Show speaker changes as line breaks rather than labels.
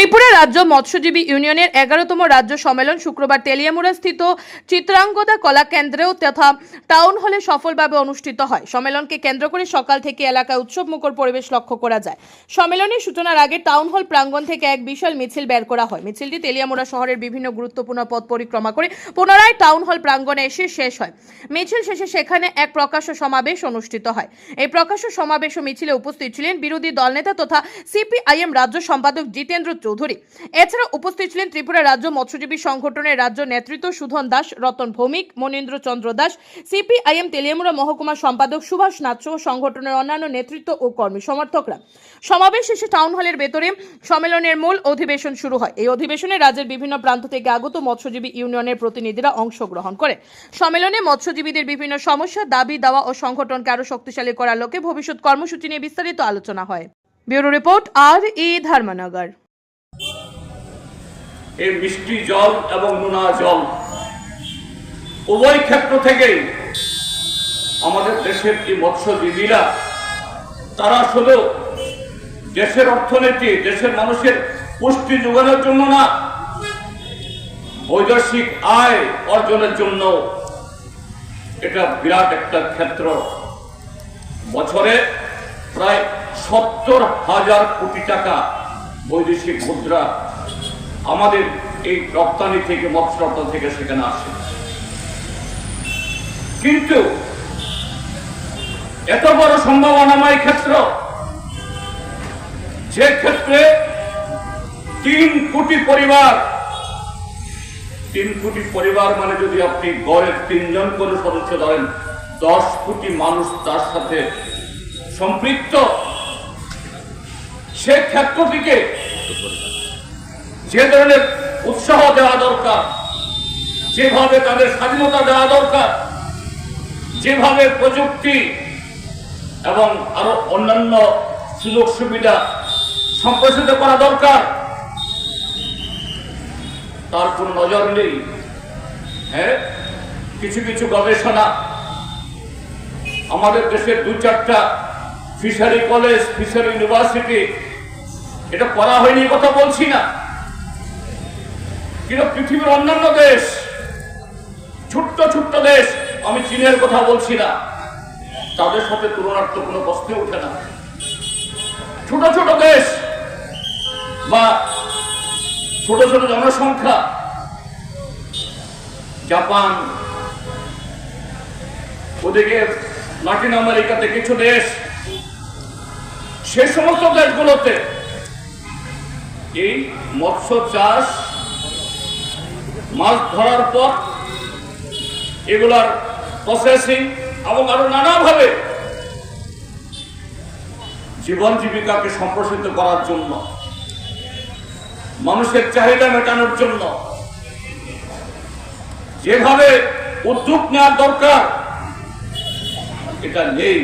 ত্রিপুরা রাজ্য মৎস্যজীবী ইউনিয়নের এগারোতম রাজ্য সম্মেলন শুক্রবার তেলিয়ামুড়া স্থিত চিত্রাঙ্গদা কলা কেন্দ্রেও তথা টাউন হলে সফলভাবে অনুষ্ঠিত হয়। সম্মেলনকে কেন্দ্র করে সকাল থেকে এলাকায় উৎসব মুখর পরিবেশ লক্ষ্য করা যায়। সম্মেলনের সূচনার আগে টাউন হল প্রাঙ্গণ থেকে এক বিশাল মিছিল বের করা হয়। মিছিলটি তেলিয়ামুড়া শহরের বিভিন্ন গুরুত্বপূর্ণ পথ পরিক্রমা করে পুনরায় টাউন হল প্রাঙ্গণে এসে শেষ হয়। মিছিল শেষে সেখানে এক প্রকাশ্য সমাবেশ অনুষ্ঠিত হয়। এই প্রকাশ্য সমাবেশ ও মিছিলে উপস্থিত ছিলেন বিরোধী দলনেতা তথা সিপিআইএম রাজ্য সম্পাদক জিতেন্দ্র চৌধুরী। এছাড়া উপস্থিত ছিলেন ত্রিপুরা রাজ্য মৎস্যজীবী সংগঠনের রাজ্য নেতৃত্ব সুধন দাস, রতন ভৌমিক, মনীন্দ্র চন্দ্র দাস, সিপিআইএম তেলিয়ামুড়া মহকুমা সম্পাদক সুভাষ নাথ সহ সংগঠনের অন্যান্য নেতৃত্ব ও কর্মী সমর্থকরা। সমাবেশ শেষে টাউন হলের ভেতরে সম্মেলনের মূল অধিবেশন শুরু হয়। এই অধিবেশনে রাজ্যের বিভিন্ন প্রান্ত থেকে আগত মৎস্যজীবী ইউনিয়নের প্রতিনিধিরা অংশগ্রহণ করে। সম্মেলনে মৎস্যজীবীদের বিভিন্ন সমস্যা, দাবি, দাওয়া ও সংগঠনকে আরও শক্তিশালী করার লক্ষ্যে ভবিষ্যৎ কর্মসূচি নিয়ে বিস্তারিত আলোচনা হয়। ব্যুরো রিপোর্ট আর ই ধর্মনগর।
এই মিষ্টি জল এবং নোনা জল। উভয় ক্ষেত্র থেকেই আমাদের দেশের এই মৎস্যজীবীরা, তারা শুধু দেশের অর্থনীতি, দেশের মানুষের পুষ্টি যোগানোর জন্য না, বৈদেশিক আয় অর্জনের জন্য এটা বিরাট একটা ক্ষেত্র। বছরে প্রায় সত্তর হাজার কোটি টাকা বৈদেশিক মুদ্রা আমাদের এই রপ্তানি থেকে মৎস্য রপ্তানি থেকে সেখানে আসে। কিন্তু এত বড় সম্ভাবনাময় ক্ষেত্র, যে ক্ষেত্রে তিন কোটি পরিবার, তিন কোটি পরিবার মানে যদি আপনি গড়ের তিনজন করে সদস্য ধরেন, দশ কোটি মানুষ তার সাথে সম্পৃক্ত, সে ক্ষেত্রটিকে যে ধরনের উৎসাহ দেওয়া দরকার, যেভাবে তাদের স্বাধীনতা দেওয়া দরকার, যেভাবে প্রযুক্তি এবং আরও অন্যান্য সুযোগ সুবিধা সম্প্রসারিত করা দরকার, তার কোনো নজর নেই। হ্যাঁ? কিছু কিছু গবেষণা। আমাদের দেশের দু চারটা ফিশারি কলেজ, ফিশারি ইউনিভার্সিটি, এটা করা হয়নি কথা বলছি না। কিন্তু পৃথিবীর অন্যান্য দেশ? ছোট্ট ছোট্ট দেশ, আমি চীনের কথা বলছি না। তাদের সাথে তুলনার তো কোনো প্রশ্নে ওঠে না। ছোট ছোট দেশ বা ছোট ছোট জনসংখ্যা। জাপান, ওদিকে লাটিন আমেরিকাতে কিছু দেশ। সে সমস্ত দেশগুলোতে এই মৎস্য চাষ মাছ ধরার পর এগুলার প্রসেসিং এবং আরও নানাভাবে জীবন জীবিকাকে সম্প্রসারিত করার জন্য, মানুষের চাহিদা মেটানোর জন্য, যেভাবে উদ্যোগ নেওয়ার দরকার, এটা নেই।